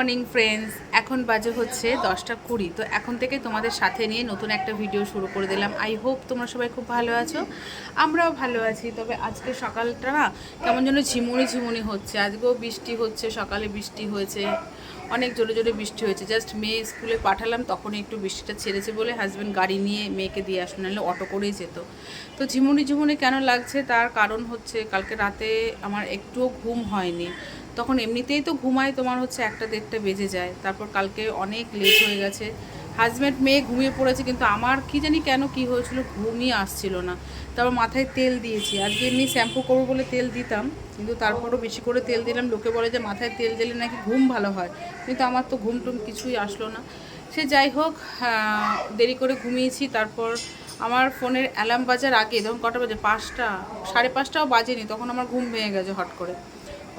Morning friends এখন বাজে হচ্ছে দশটা কুড়ি। তো এখন থেকে তোমাদের সাথে নিয়ে নতুন একটা ভিডিও শুরু করে দিলাম। আই হোপ তোমরা সবাই খুব ভালো আছো। আমরাও ভালো আছি। তবে আজকে সকালটা না কেমন যেন ঝিমুনি ঝিমুনি হচ্ছে। আজকেও বৃষ্টি হচ্ছে, সকালে বৃষ্টি হয়েছে। অনেক জোরে জোরে বৃষ্টি হয়েছে। জাস্ট মেয়ে স্কুলে পাঠালাম, তখনই একটু বৃষ্টিটা ছেড়েছে বলে হাজব্যান্ড গাড়ি নিয়ে মেয়েকে দিয়ে আসলো, নাহলে অটো করেই যেত। তো ঝিমুনি ঝিমুনি কেন লাগছে? তার কারণ হচ্ছে কালকে রাতে আমার একটুও ঘুম হয়নি। তখন এমনিতেই তো ঘুমায়, তোমার হচ্ছে একটা দেড়টা বেজে যায়। তারপর কালকে অনেক লেট হয়ে গেছে। হাজব্যান্ড মেয়ে ঘুমিয়ে পড়েছে, কিন্তু আমার কি জানি কেন কি হয়েছিল ঘুমই আসছিল না। তারপর মাথায় তেল দিয়েছি। আজকে এমনি শ্যাম্পু করব বলে তেল দিতাম, কিন্তু তারপরও বেশি করে তেল দিলাম। লোকে বলে যে মাথায় তেল দিলে নাকি ঘুম ভালো হয়। কিন্তু আমার তো ঘুম টুম কিছুই আসলো না। সে যাই হোক দেরি করে ঘুমিয়েছি। তারপর আমার ফোনের অ্যালার্ম বাজার আগে, তখন কটা বাজে? পাঁচটা, সাড়ে পাঁচটাও বাজেনি। তখন আমার ঘুম ভেঙে গেছে হট করে।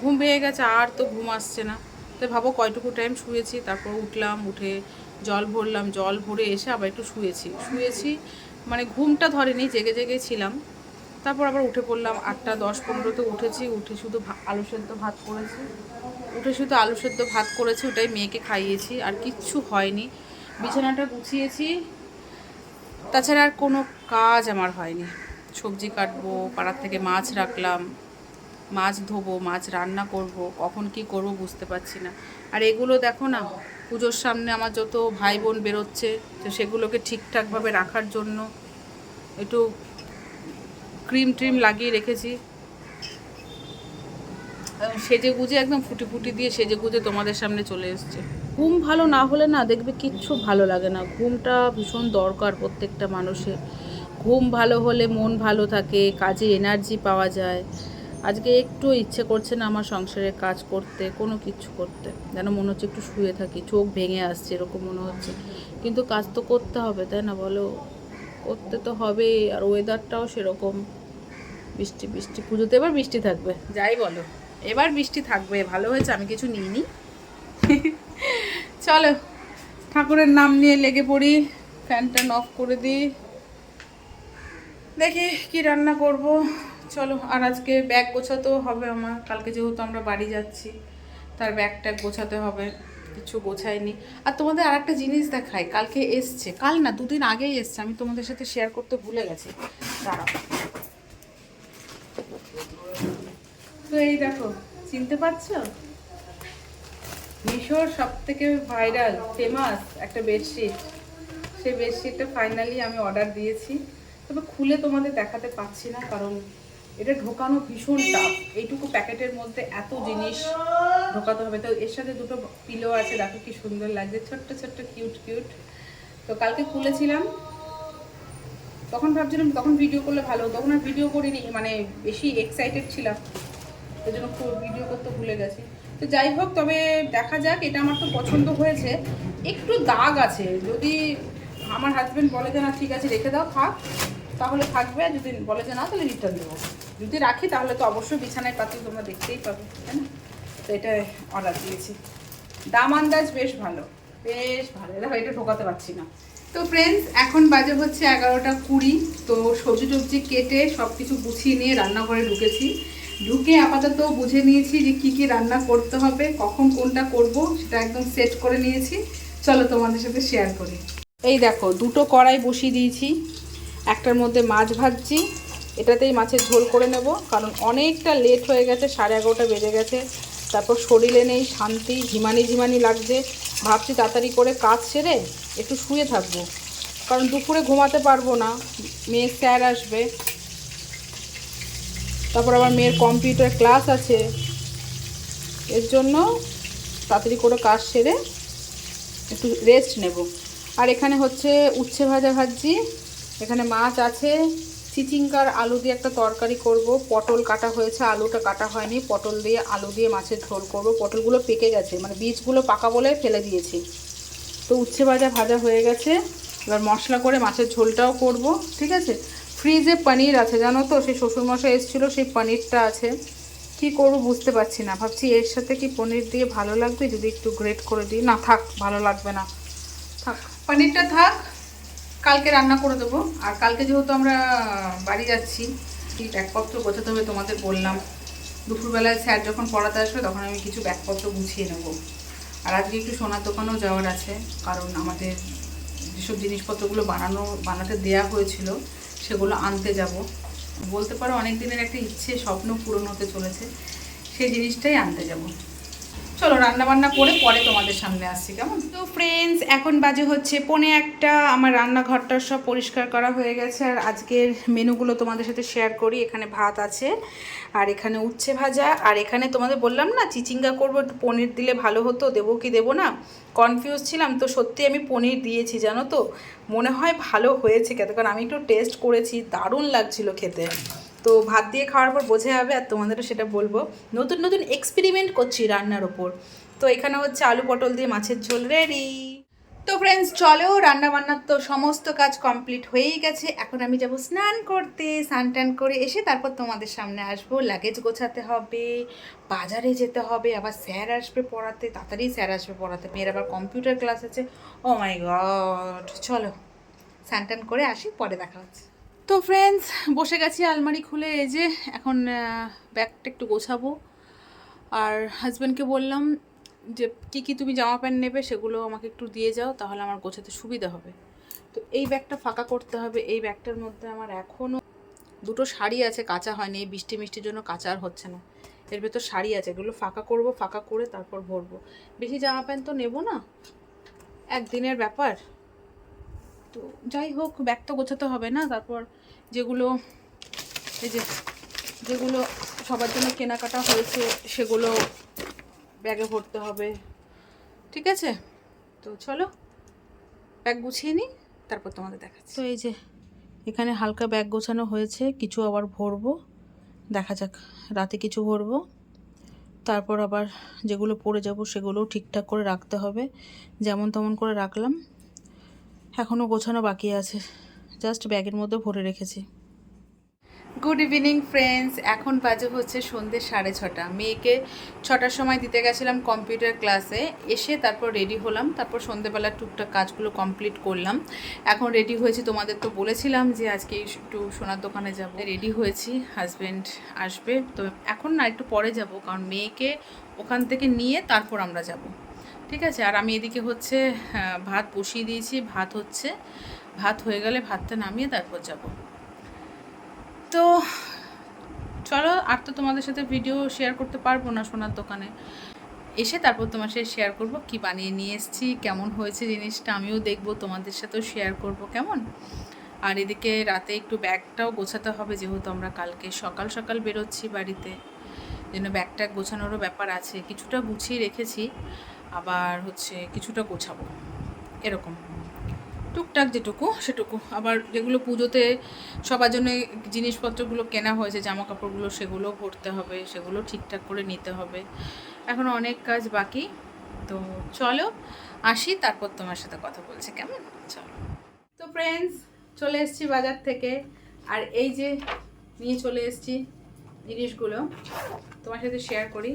ঘুম ভেঙে গেছে, আর তো ঘুম আসছে না। তো ভাবো কয়টুকু টাইম শুয়েছি, তারপর উঠলাম, উঠে জল ভরলাম, জল ভরে এসে আবার একটু শুয়েছি। শুয়েছি মানে ঘুমটা ধরেনি, জেগে জেগে ছিলাম। তারপর আবার উঠে পড়লাম আটটা দশ পনেরোতে উঠেছি, উঠে শুধু আলু সেদ্ধ ভাত করেছি। উঠে শুধু আলু সেদ্ধ ভাত করেছি, ওটাই মেয়েকে খাইয়েছি, আর কিচ্ছু হয়নি। বিছানাটা গুছিয়েছি, তাছাড়া আর কোনো কাজ আমার হয়নি। সবজি কাটবো, পাড়ার থেকে মাছ রাখলাম মাছ ধোবো, মাছ রান্না করব, কখন কি করব বুঝতে পারছি না। আর এগুলো দেখো না, পুজোর সামনে আমার যত ভাই বোন বেরোচ্ছে, তো সেগুলোকে ঠিকঠাকভাবে রাখার জন্য একটু ক্রিম ট্রিম লাগিয়ে রেখেছি। সেজে গুজে একদম ফুটি ফুটি দিয়ে সেজে গুজে তোমাদের সামনে চলে এসছে। ঘুম ভালো না হলে না দেখবে কিচ্ছু ভালো লাগে না। ঘুমটা ভীষণ দরকার প্রত্যেকটা মানুষের। ঘুম ভালো হলে মন ভালো থাকে, কাজে এনার্জি পাওয়া যায়। আজকে একটু ইচ্ছে করছে না আমার সংসারের কাজ করতে, কোনো কিছু করতে। যেন মনে হচ্ছে একটু শুয়ে থাকি, চোখ ভেঙে আসছে এরকম মনে হচ্ছে। কিন্তু কাজ তো করতে হবে, তাই না বলো? করতে তো হবে আর ওয়েদারটাও সেরকম। বৃষ্টি বৃষ্টি, পুজোতে এবার বৃষ্টি থাকবে। যাই বলো, এবার বৃষ্টি থাকবে, ভালো হয়েছে, আমি কিছু নিইনি। চলো, ঠাকুরের নাম নিয়ে লেগে পড়ি ফ্যান ট্যান অফ করে দিই। দেখি কি রান্না করব। চলো, আর আজকে ব্যাগ গোছাতেও হবে আমার। কালকে যেহেতু আমরা বাড়ি যাচ্ছি, তার ব্যাগ ট্যাগ গোছাতে হবে, কিছু গোছায়নি আর তোমাদের আর একটা জিনিস দেখাই, কালকে এসছে, কাল না, দুদিন আগেই এসছে, আমি তোমাদের সাথে শেয়ার করতে ভুলে গেছি। দাঁড়াও। তো এই দেখো, চিনতে পারছ? মিশোর সব থেকে ভাইরাল ফেমাস একটা বেডশিট সেই বেডশিটটা ফাইনালি আমি অর্ডার দিয়েছি। তবে খুলে তোমাদের দেখাতে পাচ্ছি না, কারণ এটা ঢোকানো ভীষণ টাফ এইটুকু প্যাকেটের মধ্যে এত জিনিস ঢোকাতে হবে। তো এর সাথে দুটো পিলো আছে, দেখো কি সুন্দর লাগছে। ছোট্ট ছোট্ট কিউট কিউট তো কালকে খুলেছিলাম। তখন ভাবছিলাম, তখন ভিডিও করলে ভালো। তখন আর ভিডিও করিনি মানে বেশি এক্সাইটেড ছিলাম। ওই জন্য ভিডিও করতে ভুলে গেছি। তো যাই হোক, তবে দেখা যাক, এটা আমার তো পছন্দ হয়েছে। একটু দাগ আছে। যদি আমার হাজব্যান্ড বলে যে, না, ঠিক আছে, রেখে দাও, থাক। তাহলে থাকবে। যদি বলে যে, না, তাহলে রিটার্ন দেবো। যদি রাখি, তাহলে তো অবশ্যই বিছানায় পাতি তোমরা দেখতেই পাবে, তাই না? তো এটা অর্ডার দিয়েছি। দাম আন্দাজ বেশ ভালো বেশ ভালো। দেখো, এটা ঢোকাতে পারছি না। তো ফ্রেন্ডস এখন বাজে হচ্ছে এগারোটা কুড়ি, তো সবজি টবজি কেটে সব কিছু গুছিয়ে নিয়ে রান্নাঘরে ঢুকেছি। ঢুকে আপাতত বুঝে নিয়েছি যে কি কি রান্না করতে হবে, কখন কোনটা করব, সেটা একদম সেট করে নিয়েছি। চলো তোমাদের সাথে শেয়ার করি। এই দেখো, দুটো কড়াই বসিয়ে দিয়েছি। একটার মধ্যে মাছ ভাজছি। এটাতেই মাছের ঝোল করে নেব, কারণ অনেকটা লেট হয়ে গেছে, সাড়ে এগারোটা বেজে গেছে। তারপর শরীরে নেই শান্তি, ঝিমানি ঝিমানি লাগছে। ভাবছি তাড়াতাড়ি করে কাজ সেরে একটু শুয়ে থাকব, কারণ দুপুরে ঘুমাতে পারব না। মেয়ের স্যার আসবে। তারপর আবার মেয়ের কম্পিউটার ক্লাস আছে। এর জন্য তাড়াতাড়ি করে কাজ সেরে একটু রেস্ট নেব। আর এখানে হচ্ছে উচ্ছে ভাজা ভাজি, এখানে মাছ আছে। চিচিঙ্কার আলু দিয়ে একটা তরকারি করব। পটল কাটা হয়েছে, আলুটা কাটা হয়নি। পটল দিয়ে আলু দিয়ে মাছের ঝোল করব। পটলগুলো পেকে গেছে মানে বীজগুলো পাকা বলে ফেলে দিয়েছি। তো উচ্ছে ভাজা ভাজা হয়ে গেছে। এবার মশলা করে মাছের ঝোলটাও করব, ঠিক আছে? ফ্রিজে পনির আছে, জানো তো? সেই শ্বশুরমশাই এসেছিল, সেই পনিরটা আছে। কি করব বুঝতে পারছি না। ভাবছি এর সাথে কি পনির দিয়ে ভালো লাগবে? যদি একটু গ্রেট করে দিই। না, থাক, ভালো লাগবে না। থাক, পনিরটা থাক। কালকে রান্না করে দেবো। আর কালকে যেহেতু আমরা বাড়ি যাচ্ছি ব্যাগপত্র গোছাতে হবে তোমাদের বললাম। দুপুরবেলায় স্যার যখন পড়াতে আসবে, তখন আমি কিছু ব্যাগপত্র গুছিয়ে নেব। আর আজকে একটু সোনার দোকানেও যাওয়ার আছে, কারণ আমাদের যেসব জিনিসপত্রগুলো বানানো, বানাতে দেয়া হয়েছিল, সেগুলো আনতে যাব। বলতে পারো অনেক দিনের একটা ইচ্ছে, স্বপ্ন পূরণ হতে চলেছে, সেই জিনিসটাই আনতে যাব। চলো রান্না বান্না করে পরে তোমাদের সামনে আসছি, কেমন? তো ফ্রেন্ডস এখন বাজে হচ্ছে পনে একটা, আমার রান্নাঘরটা সব পরিষ্কার করা হয়ে গেছে, আর আজকের মেনুগুলো তোমাদের সাথে শেয়ার করি, এখানে ভাত আছে, আর এখানে উচ্ছে ভাজা, আর এখানে তোমাদের বললাম না, চিচিঙ্গা করব, একটু পনির দিলে ভালো হতো, দেবো কি দেবো না কনফিউজ ছিলাম, তো সত্যি আমি পনির দিয়েছি, জানো তো, মনে হয় ভালো হয়েছে খেতে কারণ আমি একটু টেস্ট করেছি, দারুণ লাগছিল খেতে। তো ভাত দিয়ে খাওয়ার পর বোঝা যাবে আর তোমাদেরও সেটা বলব। নতুন নতুন এক্সপেরিমেন্ট করছি রান্নার ওপর। তো এখানে হচ্ছে আলু পটল দিয়ে মাছের ঝোল রেডি তো ফ্রেন্ডস চলো রান্না বান্নার তো সমস্ত কাজ কমপ্লিট হয়েই গেছে। এখন আমি যাব স্নান করতে। স্নান টান করে এসে তারপর তোমাদের সামনে আসব। লাগেজ গোছাতে হবে, বাজারে যেতে হবে, আবার স্যার আসবে পড়াতে, তাড়াতাড়ি স্যার আসবে পড়াতে। মেয়ের আবার কম্পিউটার ক্লাস আছে। ও মাই গড চলো স্নান টান করে আসি, পরে দেখা হচ্ছে। তো ফ্রেন্ডস বসে গেছি আলমারি খুলে, এই যে এখন ব্যাগটা একটু গোছাবো। আর হাজব্যান্ডকে বললাম যে, কী কী তুমি জামা প্যান্ট নেবে সেগুলো আমাকে একটু দিয়ে যাও, তাহলে আমার গোছাতে সুবিধা হবে। তো এই ব্যাগটা ফাঁকা করতে হবে। এই ব্যাগটার মধ্যে আমার এখনও দুটো শাড়ি আছে, কাঁচা হয়নি। এই বৃষ্টি মিষ্টির জন্য কাঁচা আর হচ্ছে না। এর ভেতর শাড়ি আছে, এগুলো ফাঁকা করব, ফাঁকা করে তারপর ভরবো। বেশি জামা প্যান্ট তো নেব না। একদিনের ব্যাপার। তো যাই হোক ব্যাগটা গোছাতে হবে না, তারপর যেগুলো, এই যে, যেগুলো সবার জন্য কেনাকাটা হয়েছে, সেগুলো ব্যাগে ভরতে হবে। ঠিক আছে? তো চলো, ব্যাগ গুছিয়ে নিই, তারপর তোমাদের দেখাচ্ছি। তো এই যে, এখানে হালকা ব্যাগ গোছানো হয়েছে, কিছু আবার ভরবো। দেখা যাক, রাতে কিছু ভরবো। তারপর আবার যেগুলো পড়ে যাব সেগুলোও ঠিকঠাক করে রাখতে হবে। যেমন তেমন করে রাখলাম। এখনও গোছানো বাকি আছে। জাস্ট ব্যাগের মধ্যে ভরে রেখেছি। গুড ইভিনিং ফ্রেন্ডস এখন বাজে হচ্ছে সন্ধ্যে সাড়ে ছটা। মেয়েকে ছটার সময় দিতে গেছিলাম কম্পিউটার ক্লাসে এসে তারপর রেডি হলাম। তারপর সন্ধ্যেবেলা টুকটাক কাজগুলো কমপ্লিট করলাম। এখন রেডি হয়েছি। তোমাদের তো বলেছিলাম যে আজকে একটু সোনার দোকানে যাব। রেডি হয়েছি। হাজব্যান্ড আসবে। তো এখন না একটু পরে যাব। কারণ মেয়েকে ওখান থেকে নিয়ে তারপর আমরা যাব। ঠিক আছে? আর আমি এদিকে হচ্ছে আহ, ভাত বসিয়ে দিয়েছি। ভাত হচ্ছে ভাত হয়ে গেলে ভাতটা নামিয়ে তারপর যাব। তো চলো, আর তো তোমাদের সাথে ভিডিও শেয়ার করতে পারব না সোনার দোকানে। এসে তারপর তোমার সাথে শেয়ার করব কি বানিয়ে নিয়ে এসেছি, কেমন হয়েছে জিনিসটা আমিও দেখব, তোমাদের সাথেও শেয়ার করব, কেমন? আর এদিকে রাতে একটু ব্যাগটাও গোছাতে হবে, যেহেতু আমরা কালকে সকাল সকাল বেরোচ্ছি বাড়িতে। যেন ব্যাগটা গোছানোরও ব্যাপার আছে, কিছুটা গুছিয়ে রেখেছি, আবার হচ্ছে কিছুটা গোছাবো, এরকম। টুকটাক যেটুকু, সেটুকু। আবার যেগুলো পুজোতে সবার জন্য জিনিসপত্রগুলো কেনা হয়েছে জামা কাপড়গুলো সেগুলো ভরতে হবে, সেগুলো ঠিকঠাক করে নিতে হবে। এখন অনেক কাজ বাকি। তো চলো, আসি, তারপর তোমার সাথে কথা বলছি, কেমন? চলো। তো ফ্রেন্ডস চলে এসেছি বাজার থেকে। আর এই যে নিয়ে চলে এসেছি জিনিসগুলো, তোমার সাথে শেয়ার করি।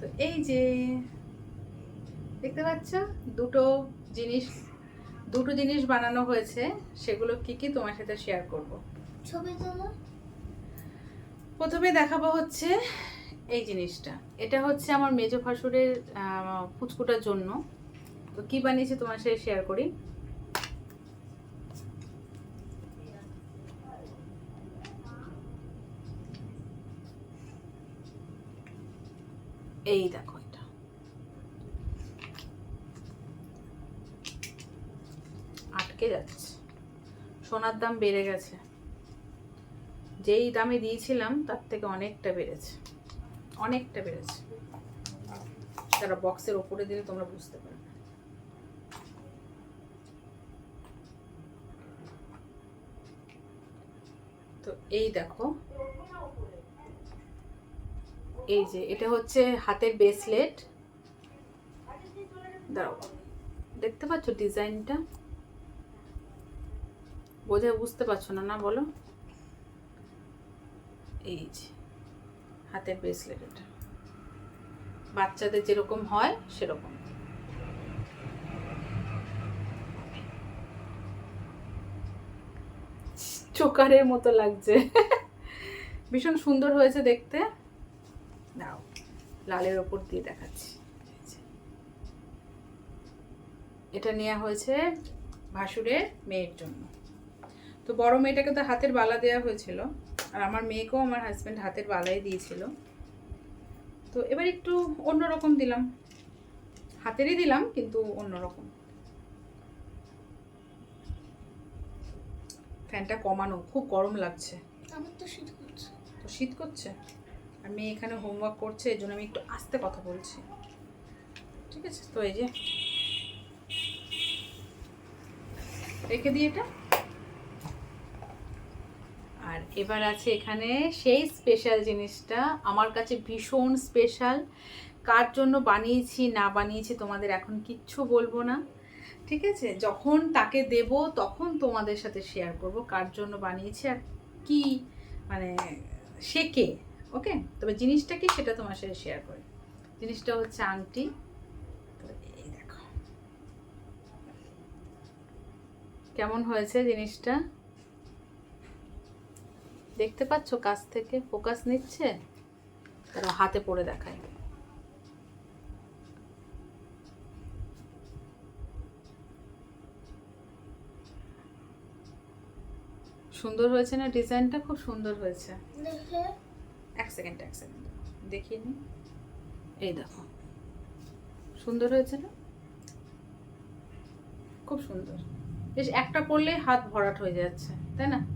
তো এই যে দেখতে পাচ্ছ? দুটো জিনিস দুটো জিনিস বানানো হয়েছে। সেগুলো কি কি তোমার সাথে শেয়ার করব? ছবি তোলো। প্রথমে দেখাবো হচ্ছে এই জিনিসটা। এটা হচ্ছে আমার মেজো ভাসুরের আহ, পুচকুটার জন্য। তো কি বানিয়েছে তোমার সাথে শেয়ার করি? এই দেখো। আটকে যাচ্ছে। সোনার দাম বেড়ে গেছে। যেই দামে দিয়েছিলাম, তার থেকে অনেকটা বেড়েছে। অনেকটা বেড়েছে। তারা বক্সের ওপরে দিলে তোমরা বুঝতে পারবে। তো এই দেখো। এই যে, এটা হচ্ছে হাতের ব্রেসলেট দাঁড়াও। দেখতে পাচ্ছ ডিজাইনটা? বোঝা বুঝতে পারছ না না বলো? এই যে, হাতের ব্রেসলেট এটা। বাচ্চাদের যেরকম হয়, সেরকম। চোকারের মতো লাগছে। ভীষণ সুন্দর হয়েছে দেখতে। নাও লালের ওপর দিয়ে দেখাচ্ছি। এটা নেওয়া হয়েছে ভাসুরের মেয়ের জন্য। তো বড় মেয়েটাকে তো হাতের বালা দেওয়া হয়েছিল আর আমার মেয়েকেও আমার হাজব্যান্ড হাতের বালাই দিয়েছিল। তো এবার একটু অন্যরকম দিলাম। হাতেরই দিলাম কিন্তু অন্যরকম। ফ্যানটা কমানো খুব গরম লাগছে। আমার তো শীত করছে। তো শীত করছে? আর মেয়ে এখানে হোমওয়ার্ক করছে এই জন্য আমি একটু আস্তে কথা বলছি। ঠিক আছে? তো এই যে। রেখে দিই এটা। এবার আছে এখানে সেই স্পেশাল জিনিসটা। আমার কাছে ভীষণ স্পেশাল কার জন্য বানিয়েছি, না বানিয়েছি তোমাদের এখন কিচ্ছু বলব না। ঠিক আছে? যখন তাকে দেব, তখন তোমাদের সাথে শেয়ার করব কার জন্য বানিয়েছি আর কি মানে সে কে ওকে তবে জিনিসটা কি সেটা তোমার সাথে শেয়ার করি। জিনিসটা হচ্ছে আংটি। কেমন হয়েছে জিনিসটা? দেখতে পাচ্ছ কাছ থেকে? ফোকাস নিচ্ছে? তারা হাতে পড়ে দেখায়। সুন্দর হয়েছে না? ডিজাইনটা খুব সুন্দর হয়েছে। এক সেকেন্ড এক সেকেন্ড। দেখিয়ে নি। এই দেখো। সুন্দর হয়েছে না? খুব সুন্দর। বেশ একটা পরলে হাত ভরাট হয়ে যাচ্ছে তাই না?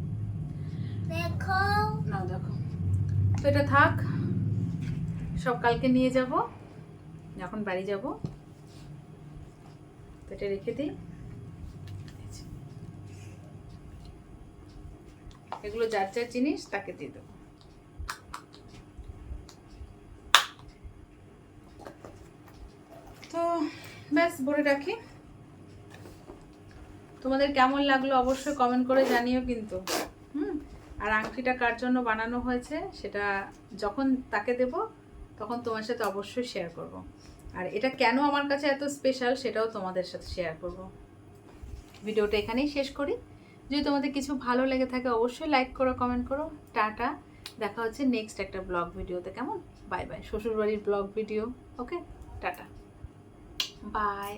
দেখো না দেখো। তো এটা থাক সব কালকে নিয়ে যাব যখন বাড়ি যাব। তো এটা রেখে দিই। এগুলো যার যার জিনিস তাকে দিয়ে দেবো। তো ব্যাস ভরে রাখি। তোমাদের কেমন লাগল অবশ্যই কমেন্ট করে জানিও কিন্তু। আর আংটিটা কার জন্য বানানো হয়েছে সেটা যখন তাকে দেব, তখন তোমার সাথে অবশ্যই শেয়ার করব। আর এটা কেন আমার কাছে এত স্পেশাল সেটাও তোমাদের সাথে শেয়ার করব। ভিডিওটা এখানেই শেষ করি। যদি তোমাদের কিছু ভালো লেগে থাকে অবশ্যই লাইক করো কমেন্ট করো। টাটা। দেখা হচ্ছে নেক্সট একটা ব্লগ ভিডিওতে কেমন? বাই বাই শ্বশুরবাড়ির blog video okay ta ta. Bye